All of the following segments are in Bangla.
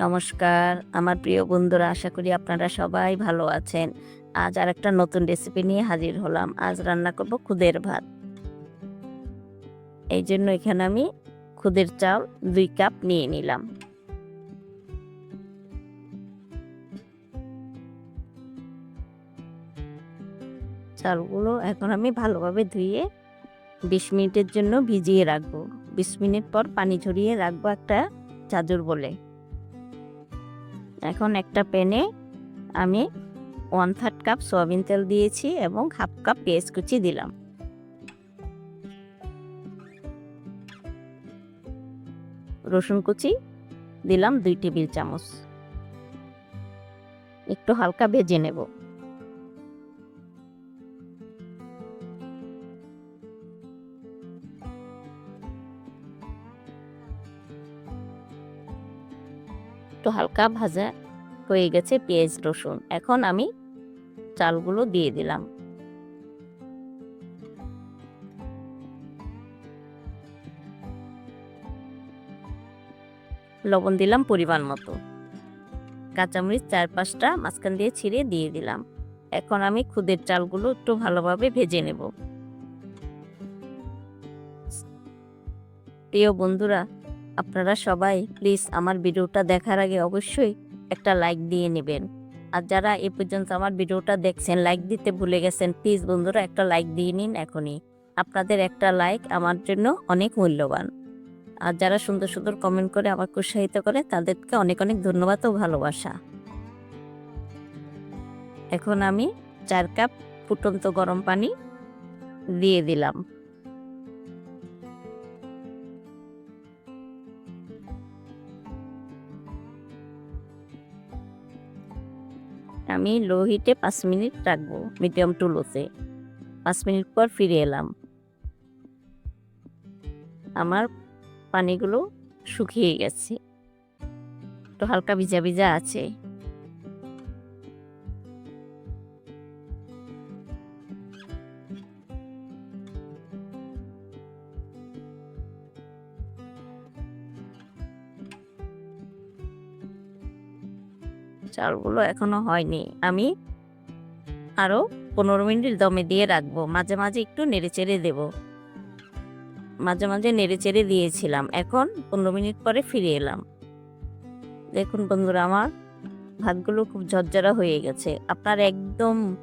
নমস্কার। আমার প্রিয় বন্ধুরা, আশা করি আপনারা সবাই ভালো আছেন। আজ আর একটা নতুন রেসিপি নিয়ে হাজির হলাম। আজ রান্না করব খুদের ভাত। এই জন্য এখানে আমি খুদের চাল দুই কাপ নিয়ে নিলাম। চালগুলো এখন আমি ভালোভাবে ধুয়ে বিশ মিনিটের জন্য ভিজিয়ে রাখব। বিশ মিনিট পর পানি ঝরিয়ে রাখব একটা চাদর বলে। এখন একটা প্যানে আমি ওয়ান থার্ড কাপ সয়াবিন তেল দিয়েছি এবং হাফ কাপ পেঁয়াজ কুচি দিলাম। রসুন কুচি দিলাম দুই টেবিল চামচ। একটু হালকা ভেজে নেব। একটু হালকা ভাজা হয়ে গেছে পেঁয়াজ, রসুন। এখন আমি চালগুলো দিয়ে দিলাম। লবণ দিলাম পরিমাণ মতো। কাঁচামরিচ চার পাঁচটা মাঝখান দিয়ে ছিঁড়ে দিয়ে দিলাম। এখন আমি খুদের চালগুলো একটু ভালোভাবে ভেজে নেব। প্রিয় বন্ধুরা আপনারা সবাই প্লিজ আমার ভিডিওটা দেখার আগে অবশ্যই একটা লাইক দিয়ে নেবেন। আর যারা এ পর্যন্ত আমার ভিডিওটা দেখছেন লাইক দিতে ভুলে গেছেন প্লিজ বন্ধুরা একটা লাইক দিয়ে নিন এখনই। আপনাদের একটা লাইক আমার জন্য অনেক মূল্যবান। আর যারা সুন্দর সুন্দর কমেন্ট করে আমাকে উৎসাহিত করে, তাদেরকে অনেক অনেক ধন্যবাদ ও ভালোবাসা। এখন আমি চার কাপ ফুটন্ত গরম পানি দিয়ে দিলাম। আমি লো হিটে পাঁচ মিনিট রাখব মিডিয়াম টু লোতে পাঁচ মিনিট পর ফিরে এলাম। আমার পানিগুলো শুকিয়ে গেছে। তো হালকা ভিজা ভিজা আছে। চালগুলো এখনও হয়নি। আমি আরও পনেরো মিনিট দমে দিয়ে রাখব। মাঝে মাঝে একটু নেড়ে চেড়ে দেবো। মাঝে মাঝে নেড়ে চেড়ে দিয়েছিলাম। এখন পনেরো মিনিট পরে ফিরে এলাম। দেখুন বন্ধুরা, আমার ভাতগুলো খুব ঝরঝরা হয়ে গেছে। আপনার একদম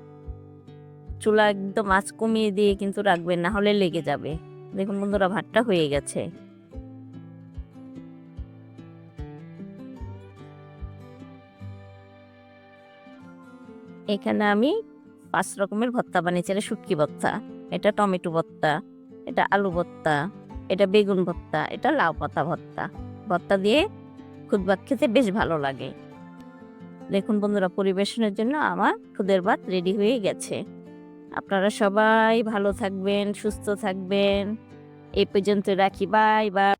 চুলা একদম আঁচ কমিয়ে দিয়ে কিন্তু রাখবেন, না হলে লেগে যাবে। দেখুন বন্ধুরা, ভাতটা হয়ে গেছে। এখানে আমি পাঁচ রকমের ভর্তা বানিয়েছি। এটা শুটকি ভর্তা এটা টমেটো ভর্তা এটা আলু ভর্তা এটা বেগুন ভর্তা এটা লাউ পাতা ভর্তা ভর্তা দিয়ে খুদ ভাত খেতে বেশ ভালো লাগে। দেখুন বন্ধুরা, পরিবেশনের জন্য আমার খুদের ভাত রেডি হয়ে গেছে। আপনারা সবাই ভালো থাকবেন, সুস্থ থাকবেন। এই পর্যন্ত রাখি, বাই বাই।